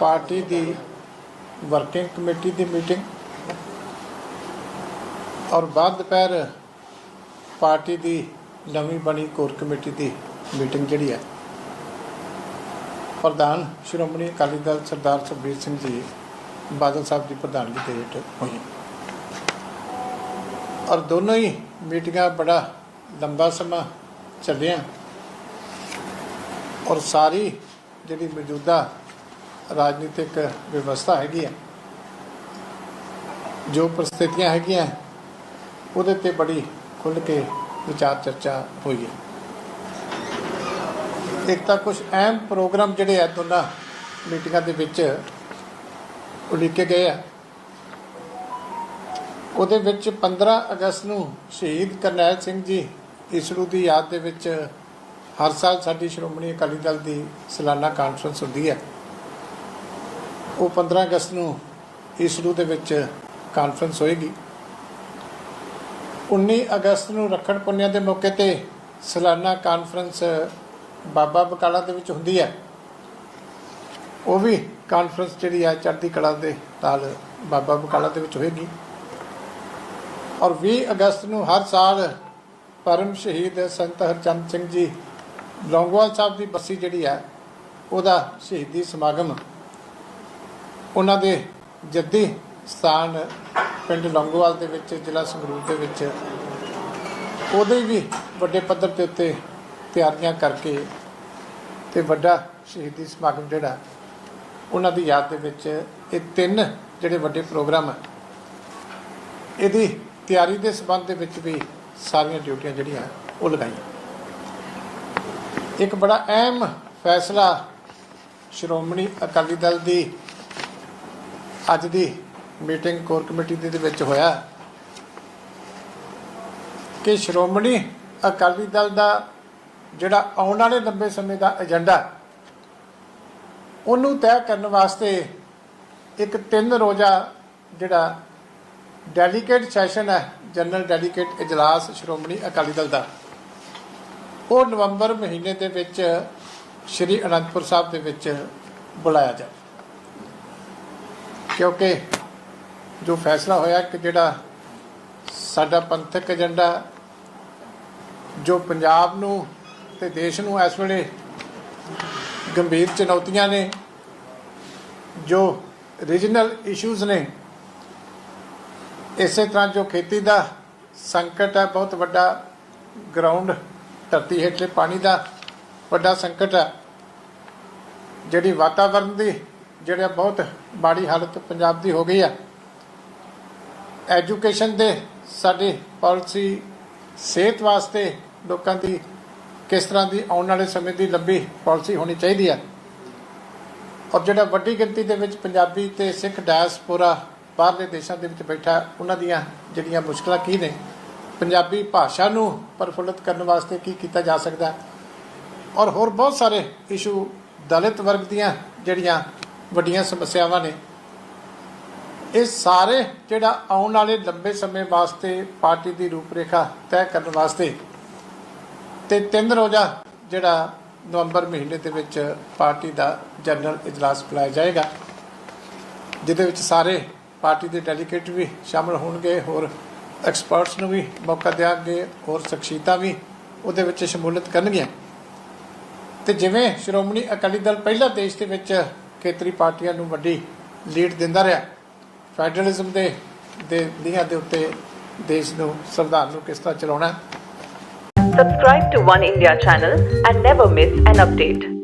Party ਦੀ working committee ਦੀ meeting ਔਰ ਬਾਅਦ ਦੁਪਹਿਰ ਪਾਰਟੀ ਦੀ ਨਵੀਂ ਬਣੀ ਕੋਰ ਕਮੇਟੀ ਦੀ ਮੀਟਿੰਗ ਜਿਹੜੀ ਹੈ। ਪ੍ਰਧਾਨ ਸ਼੍ਰੋਮਣੀ ਅਕਾਲੀ ਦਲ ਸਰਦਾਰ ਸੁਖਬੀਰ ਸਿੰਘ ਜੀ, ਬਾਦਲ ਸਾਹਿਬ ਦੀ ਪ੍ਰਧਾਨਗੀ ਦੇ ਹੇਠ ਹੋਈ। ਔਰ ਦੋਨੋਂ ਹੀ ਮੀਟਿੰਗਾਂ ਬੜਾ ਲੰਬਾ ਸਮਾਂ ਚੱਲੀਆਂ ਔਰ ਸਾਰੀ ਜਿਹੜੀ ਮੌਜੂਦਾ ਰਾਜਨੀਤਿਕ ਵਿਵਸਥਾ ਹੈਗੀ ਹੈ ਜੋ ਪ੍ਰਸਥਿਤੀਆਂ ਹੈਗੀਆਂ, ਉਹਦੇ ਤੇ ਬੜੀ ਖੁੱਲ੍ਹ ਕੇ ਵਿਚਾਰ ਚਰਚਾ ਹੋਈ ਹੈ। ਇੱਕ ਤਾਂ ਕੁਝ ਅਹਿਮ ਪ੍ਰੋਗਰਾਮ ਜਿਹੜੇ ਆ ਦੋਨਾਂ ਮੀਟਿੰਗਾਂ ਦੇ ਵਿੱਚ ਉਲੀਕੇ ਗਏ ਆ। ਉਹਦੇ ਵਿੱਚ 15 ਅਗਸਤ ਨੂੰ ਸ਼ਹੀਦ ਕਰਨੈਲ ਸਿੰਘ ਜੀ ਇਸਰੂ ਦੀ ਯਾਦ ਦੇ ਵਿੱਚ ਹਰ ਸਾਲ ਸਾਡੀ ਸ਼੍ਰੋਮਣੀ ਅਕਾਲੀ ਦਲ ਦੀ ਸਾਲਾਨਾ ਕਾਨਫਰੰਸ ਹੁੰਦੀ ਹੈ। ਉਹ 15 ਅਗਸਤ ਨੂੰ ਇਸਰੂ ਦੇ ਵਿੱਚ ਕਾਨਫਰੰਸ ਹੋਏਗੀ। 19 ਅਗਸਤ ਨੂੰ ਰੱਖੜ ਪੁੰਨਿਆ ਦੇ ਮੌਕੇ ਤੇ ਸਾਲਾਨਾ ਕਾਨਫਰੰਸ ਬਾਬਾ ਬਕਾਲਾ ਦੇ ਵਿੱਚ ਹੁੰਦੀ ਹੈ। ਉਹ ਵੀ ਕਾਨਫਰੰਸ ਜਿਹੜੀ ਹੈ ਚੜ੍ਹਦੀ ਕਲਾ ਦੇ ਨਾਲ ਬਾਬਾ ਬਕਾਲਾ ਦੇ ਵਿੱਚ ਹੋਏਗੀ। ਔਰ 20 ਅਗਸਤ ਨੂੰ ਹਰ ਸਾਲ ਪਰਮ ਸ਼ਹੀਦ ਸੰਤ ਹਰਚੰਦ ਸਿੰਘ ਜੀ, ਲੌਂਗੋਵਾਲ ਸਾਹਿਬ ਦੀ ਬੱਸੀ ਜਿਹੜੀ ਹੈ ਉਹਦਾ ਸ਼ਹੀਦੀ ਸਮਾਗਮ ਉਹਨਾਂ ਦੇ ਜੱਦੀ ਸਥਾਨ ਪਿੰਡ ਲੌਂਗੋਵਾਲ ਦੇ ਵਿੱਚ, ਜ਼ਿਲ੍ਹਾ ਸੰਗਰੂਰ ਦੇ ਵਿੱਚ। ਉਹਦੇ ਵੀ ਵੱਡੇ ਪੱਧਰ ਤੇ ਉੱਤੇ ਤਿਆਰੀਆਂ ਕਰਕੇ ਤੇ ਵੱਡਾ ਸ਼ਹੀਦੀ ਸਮਾਗਮ ਜਿਹੜਾ, ਉਹਨਾਂ ਦੀ ਯਾਦ ਦੇ ਵਿੱਚ ਇਹ ਤਿੰਨ ਜਿਹੜੇ ਵੱਡੇ ਪ੍ਰੋਗਰਾਮ ਹੈ ਇਹਦੀ ਤਿਆਰੀ ਦੇ ਸਬੰਧ ਦੇ ਵਿੱਚ ਵੀ ਸਾਰੀਆਂ ਡਿਊਟੀਆਂ ਜਿਹੜੀਆਂ, ਉਹ ਲਗਾਈਆਂ। ਇੱਕ ਬੜਾ ਅਹਿਮ ਫੈਸਲਾ ਸ਼੍ਰੋਮਣੀ ਅਕਾਲੀ ਦਲ ਦੀ ਅੱਜ ਦੀ ਮੀਟਿੰਗ ਕੋਰ ਕਮੇਟੀ ਦੇ ਵਿੱਚ ਹੋਇਆ ਕਿ ਸ਼੍ਰੋਮਣੀ ਅਕਾਲੀ ਦਲ ਦਾ ਜਿਹੜਾ ਆਉਣ ਵਾਲੇ ਲੰਬੇ ਸਮੇਂ ਦਾ ਏਜੰਡਾ, ਉਹਨੂੰ ਤੈਅ ਕਰਨ ਵਾਸਤੇ ਇੱਕ ਤਿੰਨ ਰੋਜ਼ਾ ਜਿਹੜਾ ਡੈਲੀਕੇਟ ਸੈਸ਼ਨ ਹੈ, ਜਨਰਲ ਡੈਲੀਕੇਟ ਇਜਲਾਸ ਸ਼੍ਰੋਮਣੀ ਅਕਾਲੀ ਦਲ ਦਾ, ਉਹ ਨਵੰਬਰ ਮਹੀਨੇ ਦੇ ਵਿੱਚ ਸ਼੍ਰੀ ਅਨੰਦਪੁਰ ਸਾਹਿਬ ਦੇ ਵਿੱਚ ਬੁਲਾਇਆ ਜਾਵੇ। ਕਿਉਂਕਿ ਜੋ ਫੈਸਲਾ ਹੋਇਆ ਕਿ ਜਿਹੜਾ ਸਾਡਾ ਪੰਥਕ ਏਜੰਡਾ ਜੋ ਪੰਜਾਬ ਨੂੰ ਤੇ ਦੇਸ਼ ਨੂੰ ਇਸ ਵੇਲੇ ਗੰਭੀਰ ਚੁਣੌਤੀਆਂ ਨੇ, ਜੋ ਰੀਜਨਲ ਇਸ਼ੂਜ਼ ਨੇ, ਇਸੇ ਤਰ੍ਹਾਂ ਜੋ ਖੇਤੀ ਦਾ ਸੰਕਟ ਹੈ, ਬਹੁਤ ਵੱਡਾ ਗਰਾਊਂਡ ਧਰਤੀ ਹੇਠਲੇ ਪਾਣੀ ਦਾ ਵੱਡਾ ਸੰਕਟ ਹੈ, ਜਿਹੜੀ ਵਾਤਾਵਰਣ ਦੀ ਜਿਹੜਾ ਬਹੁਤ ਮਾੜੀ ਹਾਲਤ ਪੰਜਾਬ ਦੀ ਹੋ ਗਈ ਆ। ਐਜੂਕੇਸ਼ਨ ਦੇ ਸਾਡੀ ਪਾਲਿਸੀ ਸਿਹਤ ਵਾਸਤੇ ਲੋਕਾਂ ਦੀ ਕਿਸ ਤਰ੍ਹਾਂ ਦੀ ਆਉਣ ਵਾਲੇ ਸਮੇਂ ਦੀ ਲੰਬੀ ਪਾਲਿਸੀ ਹੋਣੀ ਚਾਹੀਦੀ ਹੈ ਔਰ ਜਿਹੜਾ ਵੱਡੀ ਗਿਣਤੀ ਦੇ ਵਿੱਚ ਪੰਜਾਬੀ ਤੇ ਸਿੱਖ ਡਾਇਸਪੋਰਾ ਬਾਹਰਲੇ ਦੇਸ਼ਾਂ ਦੇ ਵਿੱਚ ਬੈਠਾ, ਉਹਨਾਂ ਦੀਆਂ ਜਿਹੜੀਆਂ ਮੁਸ਼ਕਲਾਂ ਕੀ ਨੇ, ਪੰਜਾਬੀ ਭਾਸ਼ਾ ਨੂੰ ਪ੍ਰਫੁੱਲਤ ਕਰਨ ਵਾਸਤੇ ਕੀ ਕੀਤਾ ਜਾ ਸਕਦਾ? ਔਰ ਹੋਰ ਬਹੁਤ ਸਾਰੇ ਇਸ਼ੂ ਦਲਿਤ ਵਰਗ ਦੀਆਂ ਜਿਹੜੀਆਂ ਵੱਡੀਆਂ ਸਮੱਸਿਆਵਾਂ ਨੇ। ਇਹ ਸਾਰੇ ਜਿਹੜਾ ਆਉਣ ਵਾਲੇ ਲੰਬੇ ਸਮੇਂ ਵਾਸਤੇ ਪਾਰਟੀ ਦੀ ਰੂਪਰੇਖਾ ਤੈਅ ਕਰਨ ਵਾਸਤੇ ਤੇ ਤਿੰਨ ਰੋਜ਼ਾ ਜਿਹੜਾ ਨਵੰਬਰ ਮਹੀਨੇ ਦੇ ਵਿੱਚ ਪਾਰਟੀ ਦਾ ਜਨਰਲ ਇਜਲਾਸ ਬੁਲਾਇਆ ਜਾਏਗਾ, ਜਿਹਦੇ ਵਿੱਚ ਸਾਰੇ ਪਾਰਟੀ ਦੇ ਡੈਲੀਗੇਟ ਵੀ ਸ਼ਾਮਲ ਹੋਣਗੇ, ਹੋਰ ਐਕਸਪਰਟਸ ਨੂੰ ਵੀ ਮੌਕਾ ਦਿਆਂਗੇ, ਹੋਰ ਸ਼ਖਸੀਅਤਾਂ ਵੀ ਉਹਦੇ ਵਿੱਚ ਸ਼ਮੂਲੀਅਤ ਕਰਨਗੀਆਂ। ਤੇ ਜਿਵੇਂ ਸ਼੍ਰੋਮਣੀ ਅਕਾਲੀ ਦਲ ਪਹਿਲਾਂ ਦੇਸ਼ ਦੇ ਵਿੱਚ ਖੇਤਰੀ ਪਾਰਟੀਆਂ ਨੂੰ ਵੱਡੀ ਲੀਡ ਦਿੰਦਾ ਰਿਹਾ ਫੈਡਰਲਿਜ਼ਮ ਦੇ ਦੇ ਨੀਹਾਂ ਦੇ ਉੱਤੇ ਦੇਸ਼ ਨੂੰ, ਸੰਵਿਧਾਨ ਨੂੰ ਕਿਸ ਤਰ੍ਹਾਂ ਚਲਾਉਣਾ Subscribe to One India channel and never miss an update.